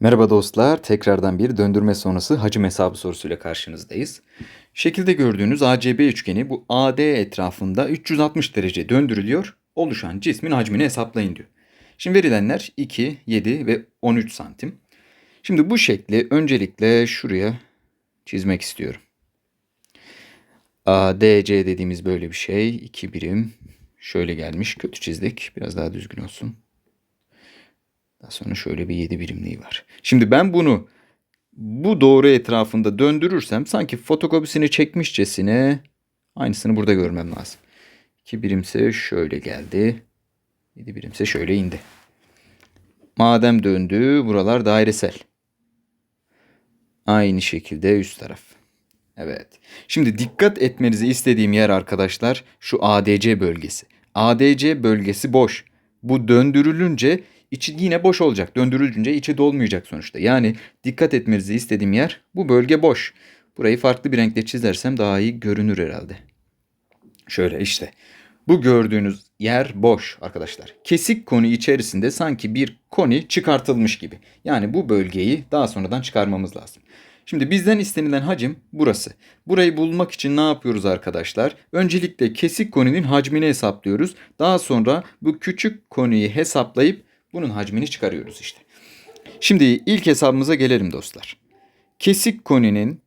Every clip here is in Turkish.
Merhaba dostlar, tekrardan bir döndürme sonrası hacim hesabı sorusuyla karşınızdayız. Şekilde gördüğünüz ACB üçgeni bu AD etrafında 360 derece döndürülüyor. Oluşan cismin hacmini hesaplayın diyor. Şimdi verilenler 2, 7 ve 13 santim. Şimdi bu şekli öncelikle şuraya çizmek istiyorum. ADC dediğimiz böyle bir şey. 2 birim. Şöyle gelmiş. Kötü çizdik. Biraz daha düzgün olsun. Daha sonra şöyle bir 7 birimliği var. Şimdi ben bunu bu doğru etrafında döndürürsem sanki fotokopisini çekmişçesine aynısını burada görmem lazım. 2 birimse şöyle geldi. 7 birimse şöyle indi. Madem döndü buralar dairesel. Aynı şekilde üst taraf. Evet. Şimdi dikkat etmenizi istediğim yer arkadaşlar şu ADC bölgesi. ADC bölgesi boş. Bu döndürülünce içi yine boş olacak. Döndürülünce içi dolmayacak sonuçta. Yani dikkat etmenizi istediğim yer bu bölge boş. Burayı farklı bir renkle çizersem daha iyi görünür herhalde. Şöyle işte. Bu gördüğünüz yer boş arkadaşlar. Kesik koni içerisinde sanki bir koni çıkartılmış gibi. Yani bu bölgeyi daha sonradan çıkarmamız lazım. Şimdi bizden istenilen hacim burası. Burayı bulmak için ne yapıyoruz arkadaşlar? Öncelikle kesik koninin hacmini hesaplıyoruz. Daha sonra bu küçük koniyi hesaplayıp bunun hacmini çıkarıyoruz işte. Şimdi ilk hesabımıza gelelim dostlar. Kesik koninin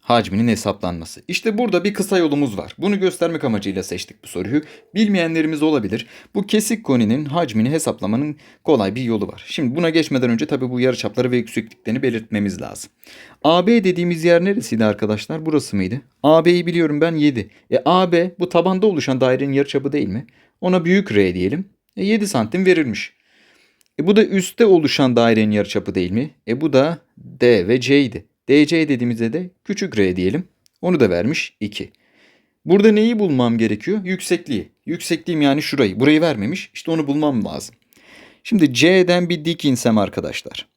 hacminin hesaplanması. İşte burada bir kısa yolumuz var. Bunu göstermek amacıyla seçtik bu soruyu. Bilmeyenlerimiz olabilir. Bu kesik koninin hacmini hesaplamanın kolay bir yolu var. Şimdi buna geçmeden önce tabii bu yarıçapları ve yüksekliklerini belirtmemiz lazım. AB dediğimiz yer neresiydi arkadaşlar? Burası mıydı? AB'yi biliyorum ben 7. E AB bu tabanda oluşan dairenin yarıçapı değil mi? Ona büyük R diyelim. E 7 santim verilmiş. E bu da üstte oluşan dairenin yarıçapı değil mi? E bu da D ve C idi. DC dediğimizde de küçük r diyelim. Onu da vermiş 2. Burada neyi bulmam gerekiyor? Yüksekliği. Yüksekliğim yani şurayı. Burayı vermemiş. İşte onu bulmam lazım. Şimdi C'den bir dik insem arkadaşlar.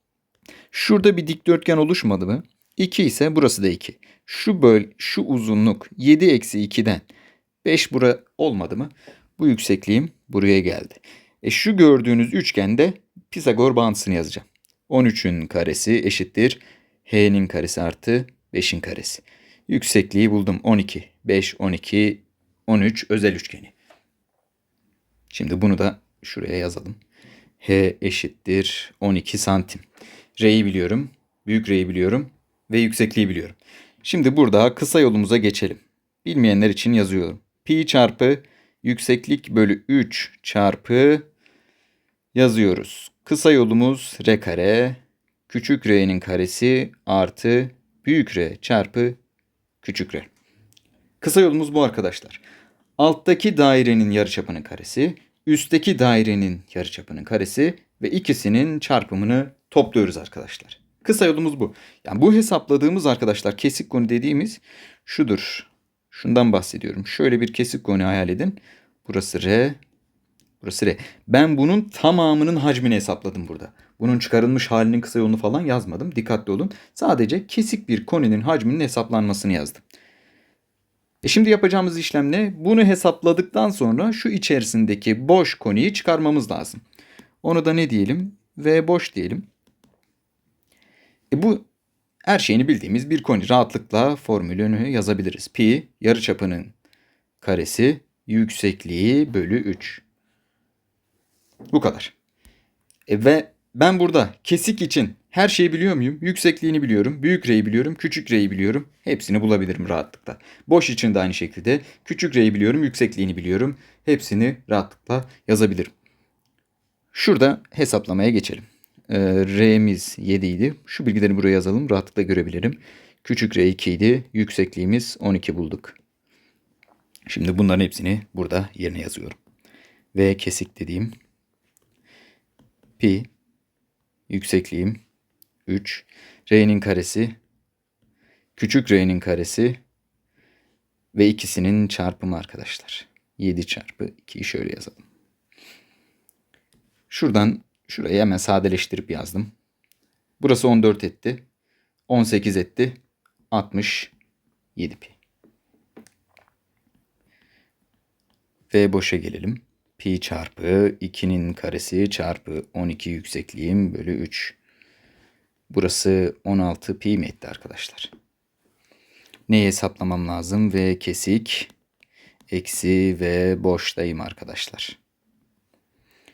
Şurada bir dikdörtgen oluşmadı mı? 2 ise burası da 2. Şu böl şu uzunluk 7 eksi 2'den 5 bura olmadı mı? Bu yüksekliğim buraya geldi. E şu gördüğünüz üçgende Pisagor bağıntısını yazacağım. 13'ün karesi eşittir H'nin karesi artı 5'in karesi. Yüksekliği buldum 12. 5, 12, 13 özel üçgeni. Şimdi bunu da şuraya yazalım. H eşittir 12 santim. R'yi biliyorum. Büyük R'yi biliyorum. Ve yüksekliği biliyorum. Şimdi burada kısa yolumuza geçelim. Bilmeyenler için yazıyorum. Pi çarpı yükseklik bölü 3 çarpı yazıyoruz. Kısa yolumuz R kare küçük r'nin karesi artı büyük r çarpı küçük r. Kısa yolumuz bu arkadaşlar. Alttaki dairenin yarıçapının karesi, üstteki dairenin yarıçapının karesi ve ikisinin çarpımını topluyoruz arkadaşlar. Kısa yolumuz bu. Yani bu hesapladığımız arkadaşlar kesik konu dediğimiz şudur. Şundan bahsediyorum. Şöyle bir kesik konu hayal edin. Burası R, burası R. Ben bunun tamamının hacmini hesapladım burada. Bunun çıkarılmış halinin kısa yolunu falan yazmadım. Dikkatli olun. Sadece kesik bir koninin hacminin hesaplanmasını yazdım. E şimdi yapacağımız işlem ne? Bunu hesapladıktan sonra şu içerisindeki boş koniyi çıkarmamız lazım. Onu da ne diyelim? V boş diyelim. E bu her şeyini bildiğimiz bir koni. Rahatlıkla formülünü yazabiliriz. Pi yarıçapının karesi yüksekliği bölü 3. Bu kadar. E ve ben burada kesik için her şeyi biliyor muyum? Yüksekliğini biliyorum, büyük R'yi biliyorum, küçük R'yi biliyorum. Hepsini bulabilirim rahatlıkla. Boş için de aynı şekilde küçük R'yi biliyorum, yüksekliğini biliyorum. Hepsini rahatlıkla yazabilirim. Şurada hesaplamaya geçelim. Ee, R'miz 7 idi. Şu bilgileri buraya yazalım. Rahatlıkla görebilirim. Küçük R 2 idi. Yüksekliğimiz 12 bulduk. Şimdi bunların hepsini burada yerine yazıyorum. Ve kesik dediğim pi yüksekliğim 3. R'nin karesi küçük R'nin karesi ve ikisinin çarpımı arkadaşlar. 7 çarpı 2'yi şöyle yazalım. Şuradan şurayı hemen sadeleştirip yazdım. Burası 14 etti. 18 etti. 67 pi. Ve boşa gelelim. pi çarpı 2'nin karesi çarpı 12 yüksekliğim bölü 3. Burası 16 pi mi etti arkadaşlar? Neyi hesaplamam lazım? V kesik eksi V boştayım arkadaşlar.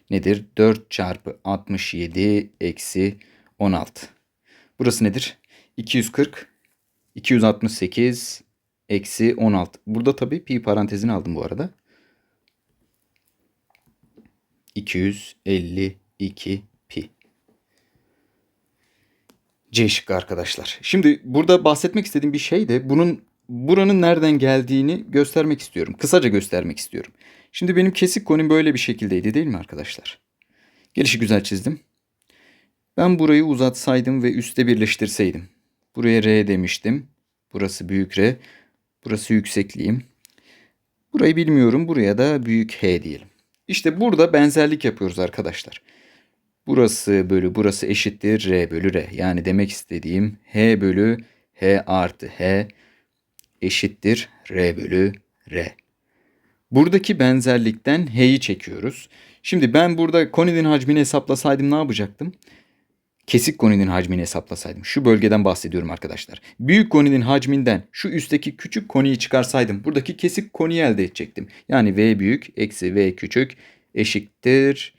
Nedir? 4 çarpı 67 eksi 16. Burası nedir? 240 268 eksi 16. Burada tabii pi parantezini aldım bu arada. 252 pi. C şıkkı arkadaşlar. Şimdi burada bahsetmek istediğim bir şey de bunun buranın nereden geldiğini göstermek istiyorum. Kısaca göstermek istiyorum. Şimdi benim kesik konim böyle bir şekildeydi değil mi arkadaşlar? Gelişi güzel çizdim. Ben burayı uzatsaydım ve üste birleştirseydim. Buraya R demiştim. Burası büyük R. Burası yüksekliğim. Burayı bilmiyorum. Buraya da büyük H diyelim. İşte burada benzerlik yapıyoruz arkadaşlar. Burası bölü burası eşittir R bölü R. Yani demek istediğim H bölü H artı H eşittir R bölü R. Buradaki benzerlikten H'yi çekiyoruz. Şimdi ben burada koninin hacmini hesaplasaydım ne yapacaktım? Kesik koninin hacmini hesaplasaydım. Şu bölgeden bahsediyorum arkadaşlar. Büyük koninin hacminden şu üstteki küçük koniyi çıkarsaydım buradaki kesik koniyi elde edecektim. Yani V büyük eksi V küçük eşittir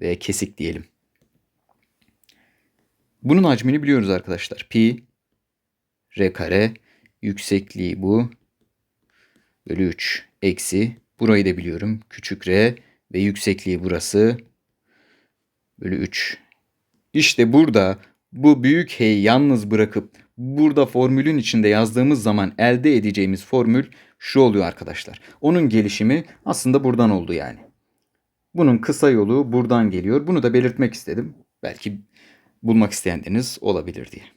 V kesik diyelim. Bunun hacmini biliyoruz arkadaşlar. Pi R kare yüksekliği bu bölü 3 eksi burayı da biliyorum. Küçük R ve yüksekliği burası bölü 3. İşte burada bu büyük H'yi yalnız bırakıp burada formülün içinde yazdığımız zaman elde edeceğimiz formül şu oluyor arkadaşlar. Onun gelişimi aslında buradan oldu yani. Bunun kısa yolu buradan geliyor. Bunu da belirtmek istedim. Belki bulmak isteyenleriniz olabilir diye.